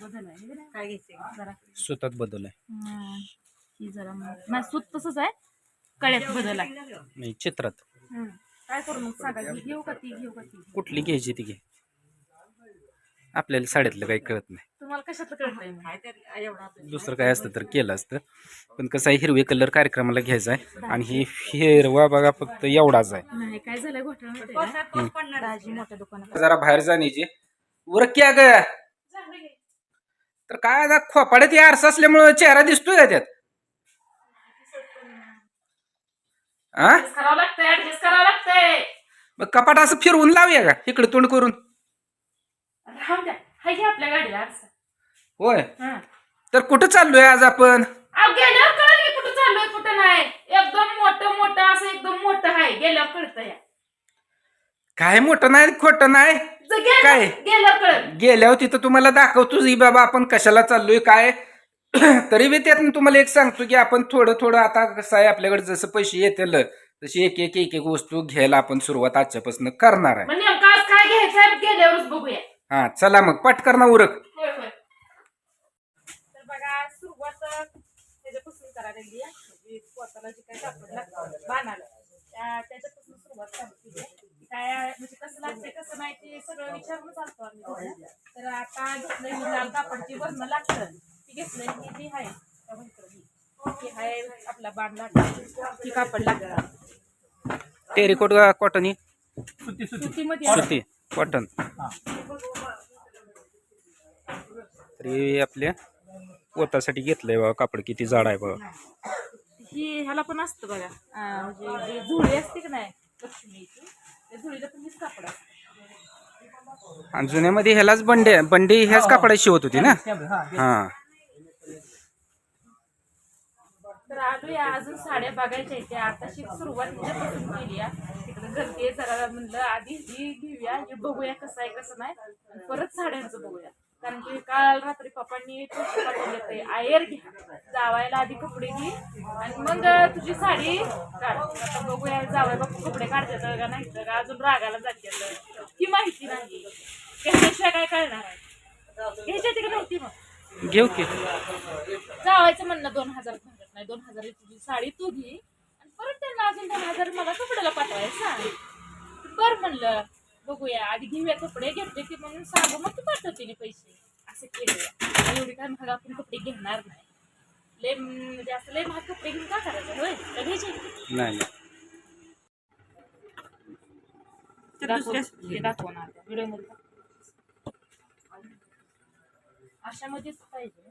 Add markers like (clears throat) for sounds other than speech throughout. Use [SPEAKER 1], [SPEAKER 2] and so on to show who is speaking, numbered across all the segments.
[SPEAKER 1] बदल आहे.
[SPEAKER 2] काय घ्यायचं
[SPEAKER 1] जरा?
[SPEAKER 3] सुतात बदल आहे.
[SPEAKER 1] ही जरा मग- माझं सूत तसंच आहे. कळ्यात बदल आहे.
[SPEAKER 3] नाही चित्रात.
[SPEAKER 1] काय करू मग? सांगा ही घेऊ का ती? घेऊ का ती?
[SPEAKER 3] कुठली घ्यायची ती घे. आपल्याला साड्यातलं काही कळत नाही.
[SPEAKER 1] तुम्हाला कशातलं कळतंय मग?
[SPEAKER 2] काय तर एवढा
[SPEAKER 3] दुसरं काय असतं तर केलं असतं. पण कसं आहे हिरवे कलर कार्यक्रमाला घ्यायचा आहे. आणि ही हिरवा बघा फक्त एवढाच आहे.
[SPEAKER 1] नाही काय झालंय घोटाळा माहितीये का?
[SPEAKER 2] पावसाळ्यात पाऊस पडणार
[SPEAKER 1] दाजी मोठ्या दुकानात.
[SPEAKER 3] जरा बाहेर जाण्याची उरक क्या ग तर काय आता खोपाड्यात हे आरसा असल्यामुळं चेहरा दिसतोय का त्यात?
[SPEAKER 1] Adjust करावं लागतंय ऍडजस्ट करावं लागतंय.
[SPEAKER 3] मग कपाट असं फिरवून लावूया का? इकडे तोंड करून.
[SPEAKER 1] राहून द्या. हाय घ्या आपल्या गाडीला आरसा.
[SPEAKER 3] होय.
[SPEAKER 1] हं.
[SPEAKER 3] तर कुठं चाललोय आज आपण?
[SPEAKER 1] अहो, गेल्यावर कळलं की कुठं चाललोय कुठं नाही. एकदम मोठं मोठं असं एकदम मोठं आहे गेल्यावर कळतं या.
[SPEAKER 3] काय मोठं नाही खोटं नाही?
[SPEAKER 1] जर गेलं-
[SPEAKER 3] काय?
[SPEAKER 1] गेल्यावर कळत
[SPEAKER 3] गेल्यावर तिथं तुम्हाला दाखवतोच ही बाबा आपण कशाला चाललोय काय? (clears throat) तरी बी त्यातून तुम्हाला एक सांगतो की आपण थोडं थोडं आता कसं आहे आपल्याकडे जसं पैसे येतील तशी एक एक एक एक वस्तू घ्यायला आपण सुरुवात आजच्यापासून करणार आहे.
[SPEAKER 1] मग नेमकं आज काय घ्यायचं आहे? गेल्यावरच बघूया.
[SPEAKER 3] हा चला मग पटकन ना उरक.
[SPEAKER 1] होय होय. तर बघा सुरुवात त्याच्यापासून करायला लागली आहे. म्हणजे पोताला जे काही कापड लागतं बाणाला. त्या- त्याच्यापासून सुरुवात. काय म्हणजे कसं लागते कसं नाही ते सगळं विचारून चालतो आम्ही. तर आता घेतलंय मी लाल कापडची वर्ण लागतं ती घेतलंय ही जी आहे ही. ही आपला बाण लागतं ही कापड लागतं
[SPEAKER 3] टेरिकोट कॉटन ही? सुती कॉटन तरी आपल्या पोतासाठी घेतलंय बघा कापड किती जाड आहे बघा.
[SPEAKER 1] ही ह्याला पण असतं बघा. म्हणजे जी झुळी असते की नाही लक्ष्मीची त्या झुळीला पण हीच कापड असतं.
[SPEAKER 3] आणि जुन्यामध्ये ह्यालाच बंडे बंडी ह्याच कापडाची शिवत होती ना? हा
[SPEAKER 1] तर आलोय अजून साड्या बघायच्या आहेत त्या. आताशी सुरुवात हिच्यापासून केली आहे तिकडे गर्दी आहे जरा म्हणलं आधी ही घेऊया हे बघूया कसं आहे कसं नाही. परत साड्यांचं बघूया. कारण की काल रात्री पप्पांनी पैसे पाठवले ते आयर घ्या जावायला आधी कपडे घे आणि मग तुझी साडी काढ. आता बघूया जावाय बापू कपडे काढतात का नाही तर अजून रागाला जाते ही माहिती नाही. त्याच्याशिवाय काय कळणार आहे? घ्यायची होती का नव्हती मग.
[SPEAKER 3] घेऊ की.
[SPEAKER 1] जावायचं म्हणणं दोन हजार भागत नाही. दोन हजार तुझी साडी तू घे. आणि परत त्यांना अजून दोन हजार मला कपड्याला पाठवायचं सांग बर म्हणलं. बघूया आधी घेऊया कपडे घेतले की म्हणून सांगू मग तू पाठवते पैसे। असं केलं एवढी काय महाग आपण कपडे घेणार नाही। लय म्हणजे असं लय महाग कपडे घेऊन का करायचं होय घ्यायचे
[SPEAKER 3] नाही
[SPEAKER 1] पाहिजे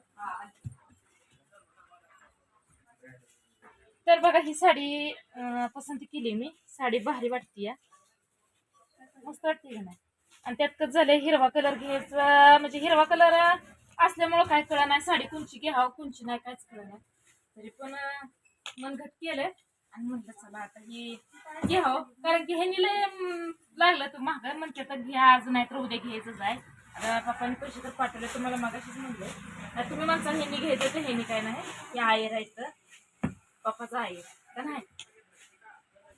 [SPEAKER 1] तर बघा ही साडी अं, पसंती केली मी साडी भारी वाटते मस्त वाटते नाही. आणि त्यात कसं झालंय हिरवा कलर घ्यायचा म्हणजे हिरवा कलर असल्यामुळं काय कळलं नाही. साडी कोणची घ्यावं कोणची नाही काहीच कळ नाही. तरी पण मन मनघट केलंय. आणि म्हटलं चला आता हे घ्यावं. कारण की हे लय लागलं तू महाग म्हणते तर घ्या आज नाही तर उद्या घ्यायचंच आहे आता पप्पांनी पैसे तर पाठवले तुम्हाला मागाशीच म्हणलं तुम्ही म्हणता ह्यांनी घ्यायचं तर काय नाही. हे आहे राहायचं पप्पाचं आहे. का नाही कुठलं काय घ्यावं काहीच कळलं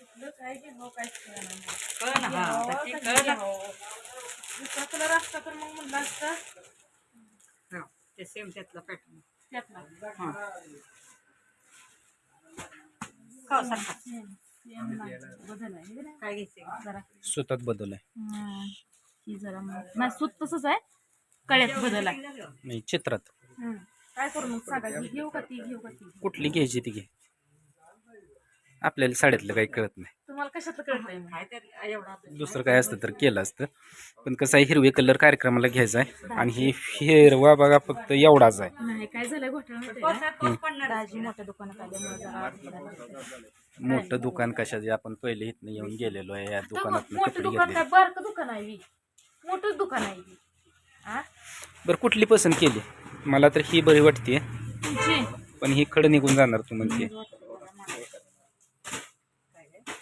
[SPEAKER 1] नाही.
[SPEAKER 2] कळ ना हा
[SPEAKER 1] घ्यावं
[SPEAKER 2] आता ते
[SPEAKER 1] का
[SPEAKER 2] कळ ना.
[SPEAKER 1] घ्यावं? दुसरा कलर असता तर मग म्हणलं असतं.
[SPEAKER 2] हा, ते सेम त्यातला पॅटर्न
[SPEAKER 1] त्यातला. बदल आहे हे नाही?
[SPEAKER 2] काय घ्यायचं
[SPEAKER 1] जरा.
[SPEAKER 3] सुतात बदल आहे
[SPEAKER 1] हम्म. ही जरा मग- माझं सूत तसंच आहे. कळ्यात बदल आहे.
[SPEAKER 3] नाही चित्रात.
[SPEAKER 1] हम्म. काय करू मग? सांगा ही घेऊ का ती? घेऊ का ती?
[SPEAKER 3] कुठली घ्यायची ती घे. आपल्याला साड्यातलं काही कळत नाही.
[SPEAKER 1] तुम्हाला कशातलं कळतंय मग?
[SPEAKER 2] काय तर एवढा
[SPEAKER 3] दुसरं काय असतं तर केलं असतं. पण कसं आहे हिरवे कलर कार्यक्रमाला घ्यायचा आहे आणि ही हिरवा बघा फक्त एवढाच आहे.
[SPEAKER 1] नाही काय झालं.
[SPEAKER 3] मोठं दुकान कशाचे आपण पहिले इथनं येऊन गेलेलो आहे या दुकानात
[SPEAKER 1] मोठं
[SPEAKER 3] कपडे
[SPEAKER 1] दुकान
[SPEAKER 3] घेतले.
[SPEAKER 1] काय? बारकं दुकान आहे ही. मोठंच दुकान आहे ही. हा
[SPEAKER 3] बरं कुठली पसंत केली? मला तर ही बरी वाटते
[SPEAKER 1] तुमची?
[SPEAKER 3] पण ही खड निघून जाणार तू म्हणते.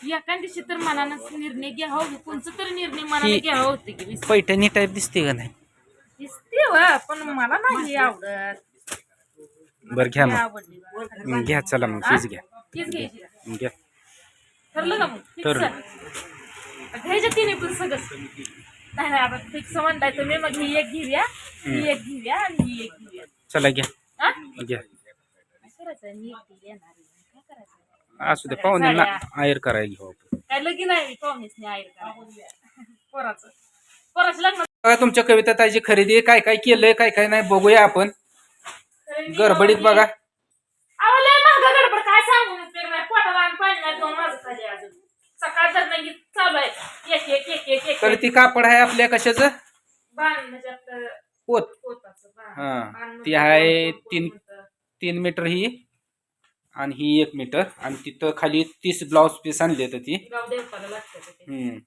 [SPEAKER 1] दिवशी तर मनानं निर्णय घ्यावा कोणचं तरी निर्णय मनाने
[SPEAKER 3] ही-
[SPEAKER 1] घ्यावा होते की वीस-
[SPEAKER 3] पैठणी टाईप दिसते का नाही?
[SPEAKER 1] दिसते वा पण मला नाही आवडत.
[SPEAKER 3] बरं घ्या मग.
[SPEAKER 1] आवडली. बा.
[SPEAKER 3] मग घ्या चला मग हीच घ्या.
[SPEAKER 1] तीच घ्यायची का?
[SPEAKER 3] घ्या.
[SPEAKER 1] ठरलं का मग? Fix
[SPEAKER 3] ठरलं.
[SPEAKER 1] घ्यायच्या तिन्ही पण सगळं. नाही नाही, आता फिक्स म्हणताय तुम्ही मग ही एक घेऊया ही एक घेऊया आणि ही एक घेऊया.
[SPEAKER 3] चला घ्या.
[SPEAKER 1] हा?
[SPEAKER 3] घ्या.
[SPEAKER 1] काय करायचं? मी एकटी येणार काय करायचं?
[SPEAKER 3] असू दे पाहुण्यांना आयर करायला घेऊ आपण.
[SPEAKER 1] काय लगीन आहे पाहुणेच आयर करायचं पोराचं. पोराचं लग्न
[SPEAKER 3] बघा तुमच्या कविता ताजी खरेदी काय काय केलंय काय काय नाही बघूया आपण. गडबडीत बघा.
[SPEAKER 1] अहो लय महाग गडबड. काय सांगू? मी ते नाही पोटाला आणि पाणी नाही दोन वाजत आले अजून. सकाळ तर नाही चालू आहे. एक एक एक एक एक
[SPEAKER 3] तर ती कापड आहे आपल्या कशाचं?
[SPEAKER 1] बाण म्हणजे
[SPEAKER 3] पोत.
[SPEAKER 1] पोताचं बाण.
[SPEAKER 3] हा.
[SPEAKER 1] बाण
[SPEAKER 3] ती आहे तीन-. तीन मीटर ही. आणि ही एक मीटर आणि तिथं खाली तीस ब्लाऊज पीस आणले तर ती.
[SPEAKER 1] गाव देवताला लागतं ते.
[SPEAKER 3] हम्म.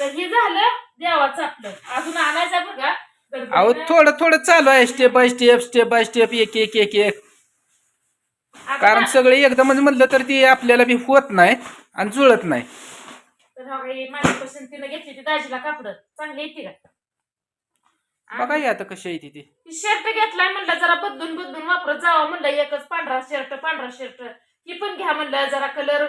[SPEAKER 1] तर हे झालं देवाचं आपलं. अजून आणायचं बघा.
[SPEAKER 3] अहो. थोडं थोडं चालू आहे step by step step by step एक एक एक एक.
[SPEAKER 1] आता
[SPEAKER 3] कारण सगळे एकदमच म्हणलं तर ती आपल्याला बी होत नाही आणि जुळत नाही.
[SPEAKER 1] तर हा बाई माझ्या पसंतीनं घेतली ती दाजीला कापड. चांगली येते का?
[SPEAKER 3] बघा आता कशी आहे ती ती.
[SPEAKER 1] शर्ट घेतलाय म्हणलं जरा बदलून वापरत जावं म्हणलं एकच पांढरा शर्ट पांढरा शर्ट ही पण घ्या म्हणलं जरा कलर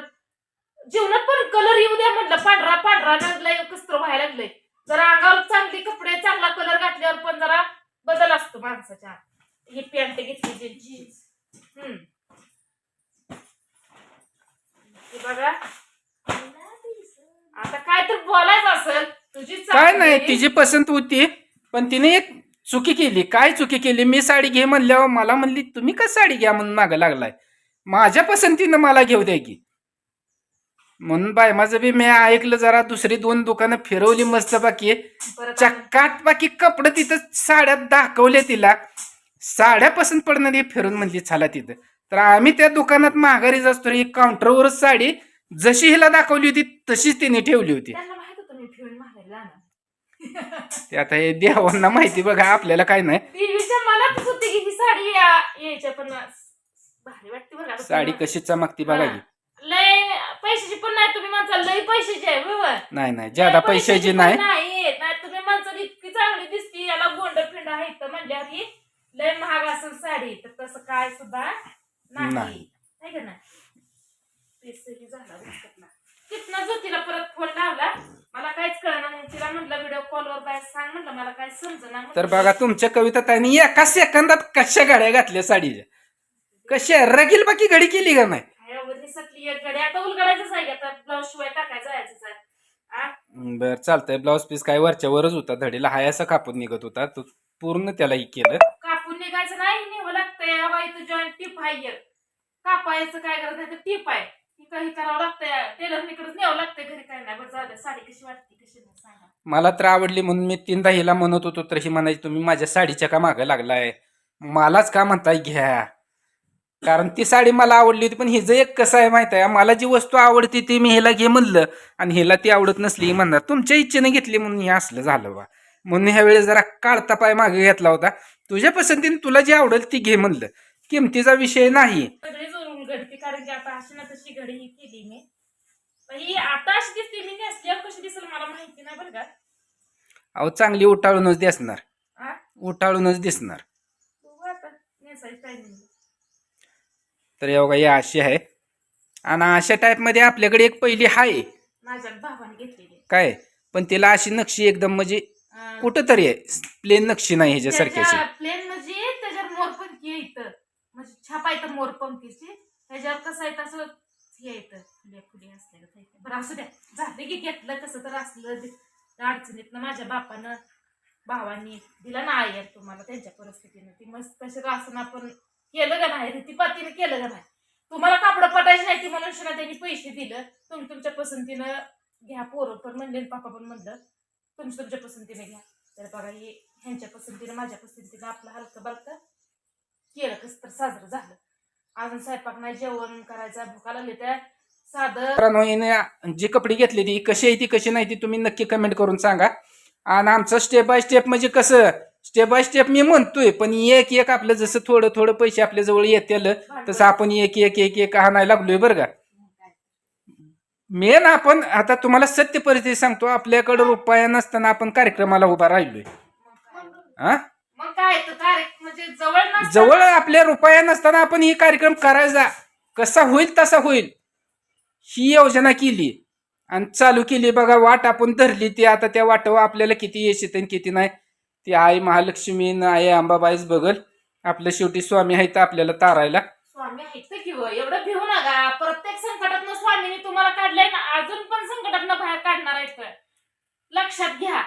[SPEAKER 1] जीवनात पण कलर येऊ द्या म्हणलं पांढरा पांढरा लागलाय कसतर व्हायला लागलंय. जरा अंगावर चांगली कपडे चांगला कलर घातल्यावर पण जरा बदल असतो माणसाच्या ही पॅन्ट घेतली जीन्स हम्म. हे बघा. आता काय तर बोलायचं असेल तुझी
[SPEAKER 3] काय नाही तिची पसंत होती पण तिने एक चुकी केली? काय चुकी केली? मी साडी घे म्हणल्यावर मला म्हणली तुम्ही का साडी घ्या म्हणून मागं लागलाय? माझ्या पसंतीनं मला घेऊ द्या की. म्हणून बाय माझं बी मी ऐकलं जरा दुसरी दोन दुकानं फिरवली मस्त बाकी चक्कात बाकी कपडे तिथं साड्यात दाखवले तिला. साड्या पसंत पडणार फिरून म्हणली चला तिथं. तर आम्ही त्या दुकानात माघारीच असतो ही काउंटरवरच साडी. जशी हिला दाखवली होती तशीच तिने ठेवली होती. ते आता हे देवांना माहिती बघा आपल्याला काय नाही.
[SPEAKER 1] देवीच्या मनातच होती की ही साडी या- यायच्या पण भारी वाटते
[SPEAKER 3] साडी कशी चमकती बघा की.
[SPEAKER 1] लय पैशाची पण नाही तुम्ही म्हणता लय पैशाची आहे बरोबर
[SPEAKER 3] नाही नाही ज्यादा पैशाची नाही.
[SPEAKER 1] नाही नाही तुम्ही म्हणता इतकी चांगली दिसती याला गोंड फिंड आहे तर म्हणल्यावर ही लय महाग असेल साडी तर तसं काय सुद्धा
[SPEAKER 3] नाही.
[SPEAKER 1] नाही. है का नाही? पैसेही झाला दिसत तिथनं जो तिला परत फोन लावला? काहीच कळलं मग तिला म्हटलं व्हिडिओ कॉलवर बाय सांग म्हटलं मला काय समजना
[SPEAKER 3] तर बघा तुमच्या कविता त्यांनी एका सेकंदात कशा गाड्या घातल्या साडीच्या? कशा? रगील बाकी घडी केली का नाही?
[SPEAKER 1] दिसतली एक गडी आता उलगडायचंच आहे आता ब्लाऊज शिवाय टाकायचं जायचंच आहे. आ?
[SPEAKER 3] बर चालतंय. ब्लाऊज पीस काय वरच्या वरच होता. धडीला हाय असा कापून निघत होता. तो पूर्ण त्याला हे केलं.
[SPEAKER 1] कापून निघायचं नाही निघू लागतंय. हवा इथं जॉईंट टीप आहे एक. कापायचं काय तर टीप आहे. काही करावं लागतंय. टेलरनीकडेच न्यावं लागतंय घरी काय नाही. बरं जाऊ द्या. साडी कशी वाटते कशी नाही सांगा.
[SPEAKER 3] मला तर आवडली म्हणून मी तीनदा हिला म्हणत होतो तर ही म्हणायची तुम्ही माझ्या साडीच्या का मागं लागलाय? मलाच का म्हणताय घ्या. कारण ती साडी मला आवडली होती पण हिचं एक कसं आहे माहीत आहे मला जी वस्तू आवडती ती मी हिला घे म्हणलं आणि हिला ती आवडत नसली ही म्हणणार तुमच्या इच्छेने घेतली म्हणून हे असलं झालं बा. म्हणून ह्या वेळेस जरा काढता पाय मागे घेतला होता. तुझ्या पसंतीने तुला जी आवडेल ती घे म्हणलं. किमतीचा विषय नाही.
[SPEAKER 1] सगळी घडते कारण की आता अशी ना तशी घडी ही केली मी. ही आता अशी दिसते मी नेसल्यावर कशी दिसेल मला माहिती नाही बरं का.
[SPEAKER 3] अहो चांगली उठाळूनच दिसणार.
[SPEAKER 1] आ?
[SPEAKER 3] उठाळूनच दिसणार.
[SPEAKER 1] बघू आता. नेसायची टायमिंग
[SPEAKER 3] तर हे बघा या अशी आहे. आणि अशा टाईपमध्ये आपल्याकडे एक पहिली आहे
[SPEAKER 1] माझ्या भावाने घेतलेली.
[SPEAKER 3] काय? पण तिला अशी नक्षी एकदम म्हणजे कुठं तरी आहे. प्लेन नक्षी नाही ह्याच्यासारखी अशी.
[SPEAKER 1] प्लेन म्हणजे त्याच्यावर मोरपंखी म्हणजे छापा येतं मोरपंखीची त्याच्यावर कसं आहे तसं हे येतं. बरं असू द्या. झालं की घेतलं कसं तर असलं अडचणीतनं माझ्या बापानं भावांनी दिला ना आयर तुम्हाला त्यांच्या परिस्थितीनं. ती मस्त कशा असं आपण केलं का नाही? रीतीपातीनं केलं का नाही? तुम्हाला कापड पटायची नाही ती मनुष्याला त्यांनी पैसे दिलं. तुम्ही तुमच्या पसंतीनं घ्या पोरं पण म्हणले पापा पण म्हणलं तुमच्या तुमच्या पसंतीने घ्या. तर बघा हे ह्यांच्या पसंतीनं माझ्या पसंतीनं आपलं हलकं बलकं केलं कसं तर साजरं झालं. अजून स्वयंपाक नाही जेवण करायचं भुका लागली साधं
[SPEAKER 3] हिने जी कपडे घेतली ती कशी आहे ती कशी नाही ती तुम्ही नक्की कमेंट करून सांगा. आणि आमचं स्टेप बाय स्टेप म्हणजे कसं स्टेप बाय स्टेप मी म्हणतोय पण एक एक आपलं जसं थोडं थोडं पैसे आपल्या जवळ येतील तसं आपण एक एक एक एक आणायला लागलोय बरं का. मेन आपण आता तुम्हाला सत्य परिस्थिती सांगतो आपल्याकडे रुपया नसताना आपण कार्यक्रमाला उभा राहिलोय. हा?
[SPEAKER 1] काय तर कार्यक्रम म्हणजे जवळ नसताना-
[SPEAKER 3] जवळ आपल्या रुपया नसताना आपण ही कार्यक्रम करायचा. कसा होईल तसा होईल. ही योजना केली. आणि चालू केली बघा वाट आपण धरली ती. आता त्या वाटावर आपल्याला किती यश येते आणि किती नाही. ती आई महालक्ष्मी न आई अंबाबाईच बघल. आपलं शेवटी स्वामी आहेत आपल्याला तारायला.
[SPEAKER 1] स्वामी ऐकतं की एवढं भिवू नका. प्रत्येक संकटातनं स्वामीने तुम्हाला काढलंय ना अजून पण संकटातनं बाहेर काढणार आहेत. लक्षात घ्या.